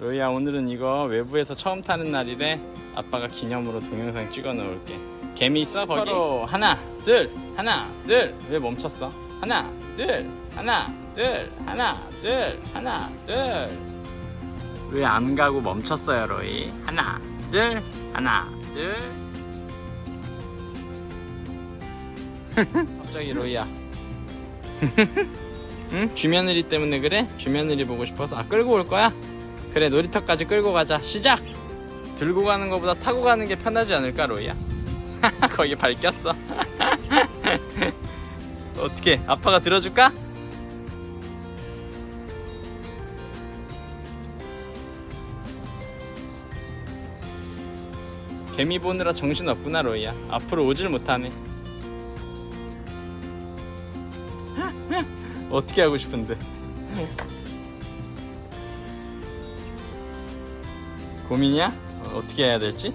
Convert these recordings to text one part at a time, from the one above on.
로이야 오늘은 이거 외부에서 처음 타는 날이래 아빠가 기념으로 동영상 찍어 놓을게 개미 있어 거기? 서로 하나 둘 하나 둘 왜 멈췄어? 하나 둘 하나 둘 하나 둘 하나 둘 왜 안 가고 멈췄어요 로이? 하나 둘 하나 둘 갑자기 로이야 응? 주며느리 때문에 그래? 주며느리 보고 싶어서 아 끌고 올 거야? 그래 놀이터까지 끌고 가자 시작! 들고 가는 것보다 타고 가는 게 편하지 않을까 로이야? 거기 밟혔어 어떻게 아빠가 들어줄까? 개미 보느라 정신 없구나 로이야 앞으로 오질 못하네 어떻게 하고 싶은데 고민이야? 어, 떻게 해야 될지?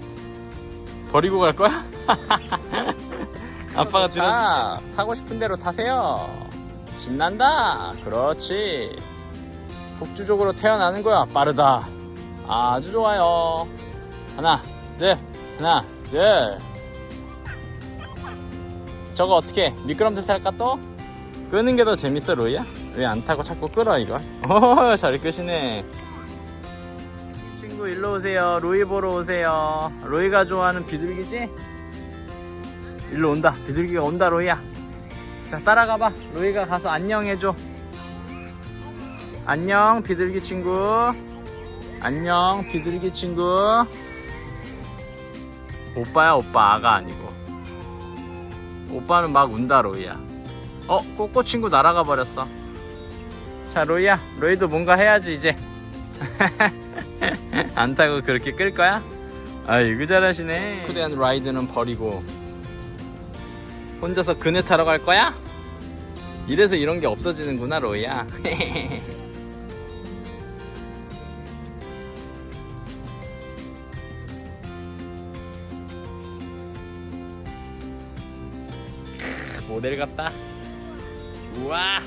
버리고 갈 거야? 아빠가 들어 타고 싶은 대로 타세요 신난다 그렇지 폭주족으로 태어나는 거야 빠르다 아주 좋아요 하나 둘 하나 둘 저거 어떻게 미끄럼틀 탈까 또? 끄는 게 더 재밌어 로이야? 왜 안 타고 자꾸 끌어 이걸? 오 잘 끄시네 친구 일로 오세요. 로이 보러 오세요. 로이가 좋아하는 비둘기지? 일로 온다. 비둘기가 온다 로이야. 자 따라가 봐. 로이가 가서 안녕 해 줘. 안녕 비둘기 친구. 안녕 비둘기 친구. 오빠야 오빠 아가 아니고. 오빠는 막 운다 로이야. 어 꼬꼬 친구 날아가 버렸어. 자 로이야 로이도 뭔가 해야지 이제 안 타고 그렇게 끌 거야? 아이고 잘하시네 스쿠리한 라이드는 버리고 혼자서 그네 타러 갈 거야? 이래서 이런 게 없어지는구나 로이야 모델 같다 우와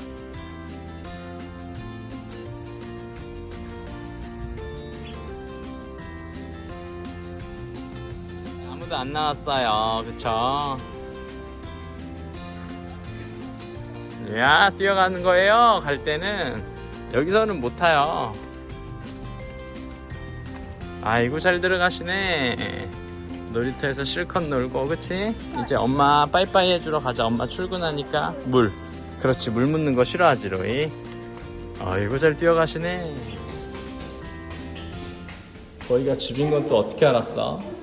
아무도 안 나왔어요. 그쵸? 야 뛰어가는 거예요 갈 때는. 여기서는 못 타요. 아이고 잘 들어가시네. 놀이터에서 실컷 놀고 그치? 이제 엄마 빠이빠이 해주러 가자. 엄마 출근하니까 물. 그렇지 물 묻는 거 싫어하지 로이. 아이고 잘 뛰어가시네. 거기가 집인 건 또 어떻게 알았어?